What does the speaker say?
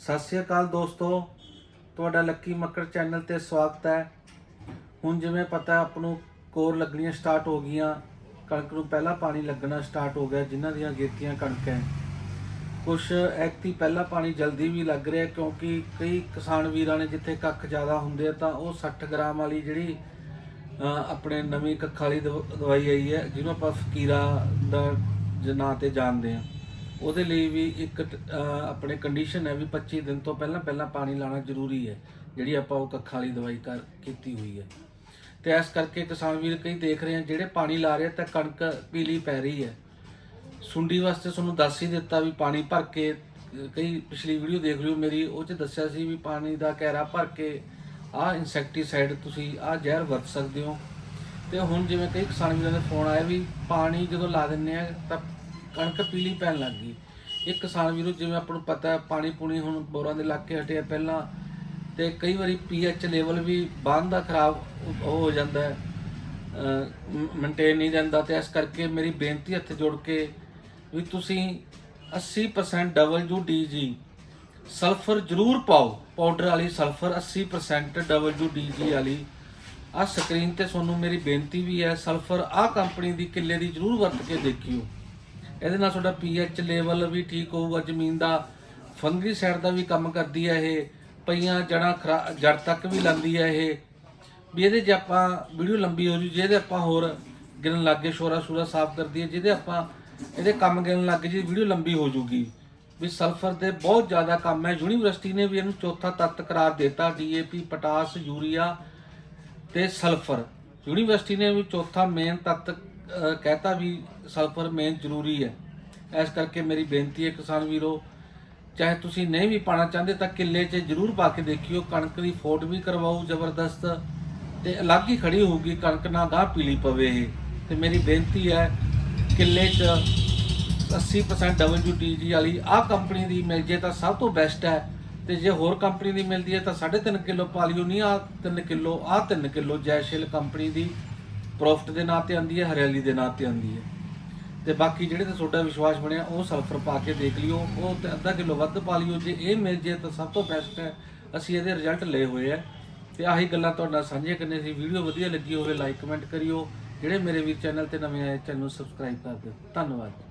ਸਤਿ ਸ਼੍ਰੀ ਅਕਾਲ ਦੋਸਤੋ, ਤੁਹਾਡਾ ਲੱਕੀ ਮੱਕੜ ਚੈਨਲ ਤੇ ਸਵਾਗਤ ਹੈ। ਹੁਣ ਜਿਵੇਂ ਪਤਾ ਆਪ ਨੂੰ ਕੋਰ ਲੱਗਣੀਆਂ ਸਟਾਰਟ ਹੋ ਗਈਆਂ। ਕਣਕ ਨੂੰ ਪਹਿਲਾਂ ਪਾਣੀ ਲੱਗਣਾ ਸਟਾਰਟ ਹੋ ਗਿਆ, ਜਿਨ੍ਹਾਂ ਦੀਆਂ ਗੇਤੀਆਂ ਕਣਕ ਹੈ। ਕੁਝ ਐਕਤੀ ਪਹਿਲਾਂ ਪਾਣੀ ਜਲਦੀ ਵੀ ਲੱਗ ਰਿਹਾ, ਕਿਉਂਕਿ ਕਈ ਕਿਸਾਨ ਵੀਰਾਂ ਨੇ ਜਿੱਥੇ ਕੱਖ ਜ਼ਿਆਦਾ ਹੁੰਦੇ ਆ, ਤਾਂ ਉਹ 60 ਗ੍ਰਾਮ ਵਾਲੀ ਜਿਹੜੀ ਆਪਣੇ ਨਵੀਂ ਕੱਖ ਵਾਲੀ ਦਵ- ਦਵਾਈ ਆਈ ਹੈ, ਜਿਹਨੂੰ ਆਪਾਂ ਫਕੀਰਾ ਦਾ ਜ- ਨਾਂ ਤੇ ਜਾਣਦੇ ਆ ਉਹਦੇ ਲਈ ਵੀ ਇੱਕ ਆਪਣੇ ਕੰਡੀਸ਼ਨ ਹੈ ਵੀ 25 ਦਿਨ ਤੋਂ ਪਹਿਲਾਂ ਪਹਿਲਾਂ ਪਾਣੀ ਲਾਣਾ ਜ਼ਰੂਰੀ ਹੈ, ਜਿਹੜੀ ਆਪਾਂ ਉਹ ਕੱਖਾਂ ਵਾਲੀ ਦਵਾਈ ਕਰ, ਕੀਤੀ ਹੋਈ ਹੈ। ਤੇ ਇਸ ਕਰਕੇ ਕਿਸਾਨ ਵੀਰ ਕਈ ਦੇਖ ਰਹੇ ਆ, ਜਿਹੜੇ ਪਾਣੀ ਲਾ ਰਹੇ ਤਾਂ ਕਣਕ ਪੀਲੀ ਪੈ ਰਹੀ ਹੈ। ਸੁੰਡੀ ਵਾਸਤੇ ਤੁਹਾਨੂੰ ਦੱਸ ਹੀ ਦਿੱਤਾ ਵੀ ਪਾਣੀ ਭਰ ਕੇ, ਕਈ ਪਿਛਲੀ ਵੀਡੀਓ ਦੇਖ ਲਿਓ ਮੇਰੀ ਉਹ 'ਚ ਦੱਸਿਆ ਸੀ ਵੀ ਪਾਣੀ ਦਾ ਕਹਿਰਾ ਭਰ ਕੇ ਆਹ ਇਨਸੈਕਟੀਸਾਈਡ ਤੁਸੀਂ ਆਹ ਜ਼ਹਿਰ ਵਰਤ ਸਕਦੇ ਹੋ। ਤੇ ਹੁਣ ਜਿਵੇਂ ਕਈ ਕਿਸਾਨ ਵੀਰਾਂ ਦੇ ਫੋਨ ਆਏ ਵੀ ਪਾਣੀ ਜਦੋਂ ਲਾ ਦਿੰਨੇ ਆ ਤਾਂ ਕਣਕ ਪੀਲੀ ਪੈਣ ਲੱਗ ਗਈ। ਇਹ ਕਿਸਾਨ ਵੀਰੋ, ਜਿਵੇਂ ਆਪਾਂ ਨੂੰ ਪਤਾ, ਪਾਣੀ ਪੂਣੀ ਹੁਣ ਬੋਰਾਂ ਦੇ ਇਲਾਕੇ ਹਟਿਆ ਪਹਿਲਾਂ ਤੇ ਕਈ ਵਾਰੀ ਪੀਐਚ ਲੈਵਲ ਵੀ ਬੰਦ ਦਾ ਖਰਾਬ ਹੋ ਜਾਂਦਾ ਹੈ। ਮੇਨਟੇਨ ਨਹੀਂ ਰਹਿੰਦਾ ਤੇ ਇਸ ਕਰਕੇ ਮੇਰੀ ਬੇਨਤੀ ਹੱਥ ਜੋੜ ਕੇ ਵੀ ਤੁਸੀਂ 80% WDG ਸਲਫਰ ਜ਼ਰੂਰ ਪਾਓ। ਪਾਊਡਰ ਵਾਲੀ ਸਲਫਰ 80% WDG ਵਾਲੀ। ਆ ਸਕਰੀਨ ਤੇ ਤੁਹਾਨੂੰ ਮੇਰੀ ਬੇਨਤੀ ਵੀ ਹੈ ਸਲਫਰ ਆ ਕੰਪਨੀ ਦੀ ਕਿੱਲੇ ਦੀ ਜ਼ਰੂਰ ਵਰਤ ਕੇ ਦੇਖਿਓ। ਇਹਦੇ ਨਾਲ ਤੁਹਾਡਾ ਪੀਐਚ ਲੈਵਲ ਵੀ ਠੀਕ ਹੋਊਗਾ ਜ਼ਮੀਨ ਦਾ ਫੰਗੀ ਸਾਈਡ ਦਾ ਵੀ ਕੰਮ ਕਰਦੀ ਹੈ ਇਹ ਪਈਆਂ ਜੜਾਂ ਖਰਾ- ਜੜ ਤੱਕ ਵੀ ਲਾਂਦੀ ਹੈ ਇਹ। ਵੀ ਇਹਦੇ 'ਚ ਆਪਾਂ ਵੀਡੀਓ ਲੰਬੀ ਹੋ ਜੂ ਜਿਹਦੇ ਆਪਾਂ ਹੋਰ ਗਿਣਨ ਲੱਗੇ ਸ਼ੋਰਾ ਸ਼ੂਰਾ ਸਾਫ਼ ਕਰਦੀ ਹੈ ਜਿਹਦੇ ਆਪਾਂ ਇਹਦੇ ਕੰਮ ਗਿਣਨ ਲੱਗ ਜੀ ਵੀਡੀਓ ਲੰਬੀ ਹੋ ਜੂਗੀ। ਵੀ ਸਲਫਰ ਦੇ ਬਹੁਤ ਜ਼ਿਆਦਾ ਕੰਮ ਹੈ ਯੂਨੀਵਰਸਿਟੀ ਨੇ ਵੀ ਇਹਨੂੰ ਚੌਥਾ ਤੱਤ ਕਰਾਰ ਦਿੱਤਾ ਡੀਏਪੀ ਪੋਟਾਸ ਯੂਰੀਆ ਤੇ ਸਲਫਰ ਯੂਨੀਵਰਸਿਟੀ ਨੇ ਵੀ ਚੌਥਾ ਮੇਨ ਤੱਤ ਅਹ, ਕਹਿਤਾ ਵੀ ਸਲਫਰ ਮੇਨ ਜ਼ਰੂਰੀ ਹੈ। ਇਸ ਕਰਕੇ ਮੇਰੀ ਬੇਨਤੀ ਹੈ ਕਿਸਾਨ ਵੀਰੋ, ਚਾਹੇ ਤੁਸੀਂ ਨਹੀਂ ਵੀ ਪਾਣਾ ਚਾਹੁੰਦੇ ਤਾਂ ਕਿੱਲੇ 'ਚ ਜ਼ਰੂਰ ਪਾ ਕੇ ਦੇਖਿਓ, ਕਣਕ ਦੀ ਫੋਟ ਵੀ ਕਰਵਾਓ ਜ਼ਬਰਦਸਤ ਤੇ ਅਲੱਗ ਹੀ ਖੜੀ ਹੋਊਗੀ, ਕਣਕ ਨਾ ਗਾਹ ਪੀਲੀ ਪਵੇ ਇਹ। ਤੇ ਮੇਰੀ ਬੇਨਤੀ ਹੈ ਕਿੱਲੇ 'ਚ 80% WTG ਵਾਲੀ ਆਹ ਕੰਪਨੀ ਦੀ ਮਿਲ ਜੇ ਤਾਂ ਸਭ ਤੋਂ ਬੈਸਟ ਹੈ। ਤੇ ਜੇ ਹੋਰ ਕੰਪਨੀ ਦੀ ਮਿਲਦੀ ਹੈ ਤਾਂ 3.5 ਕਿਲੋ ਪਾ ਲਿਓ, ਨਹੀਂ ਆ 3 ਕਿਲੋ ਆ 3 ਕਿਲੋ ਜੈਸ਼ਿਲ ਕੰਪਨੀ ਦੀ ਪ੍ਰੋਫਿਟ ਦੇ ਨਾਂ ਤੇ ਆਂਦੀ ਹੈ, ਹਰਿਆਲੀ ਦੇ ਨਾਂ ਤੇ ਆਂਦੀ ਹੈ। ਤੇ ਬਾਕੀ ਜਿਹੜੇ ਤੇ ਤੁਹਾਡਾ ਵਿਸ਼ਵਾਸ ਬਣਿਆ, ਉਹ ਸਲਫਰ ਪਾ ਕੇ ਦੇਖ ਲਿਓ। ਉਹ ਤੇ ਅੱਧਾ ਕਿਲੋ ਵੱਧ ਪਾ ਲਿਓ। ਜੇ ਇਹ ਮਿਲ ਜੇ ਤਾਂ ਸਭ ਤੋਂ ਬੈਸਟ ਹੈ। ਅਸੀਂ ਇਹਦੇ ਰਿਜ਼ਲਟ ਲਏ ਹੋਏ ਆ। ਤੇ ਆਹੀ ਗੱਲਾਂ ਤੁਹਾਡਾ ਨਾਲ ਸਾਂਝੀਆਂ ਕਰਨੇ ਸੀ। ਵੀਡੀਓ ਵਧੀਆ ਲੱਗੀ ਹੋਵੇ ਲਾਈਕ ਕਮੈਂਟ ਕਰਿਓ। ਜਿਹੜੇ ਮੇਰੇ ਵੀਰ ਚੈਨਲ ਤੇ ਨਵੇਂ ਆਏ, ਚੈਨਲ ਨੂੰ ਸਬਸਕ੍ਰਾਈਬ ਕਰ ਦਿਓ। ਧੰਨਵਾਦ।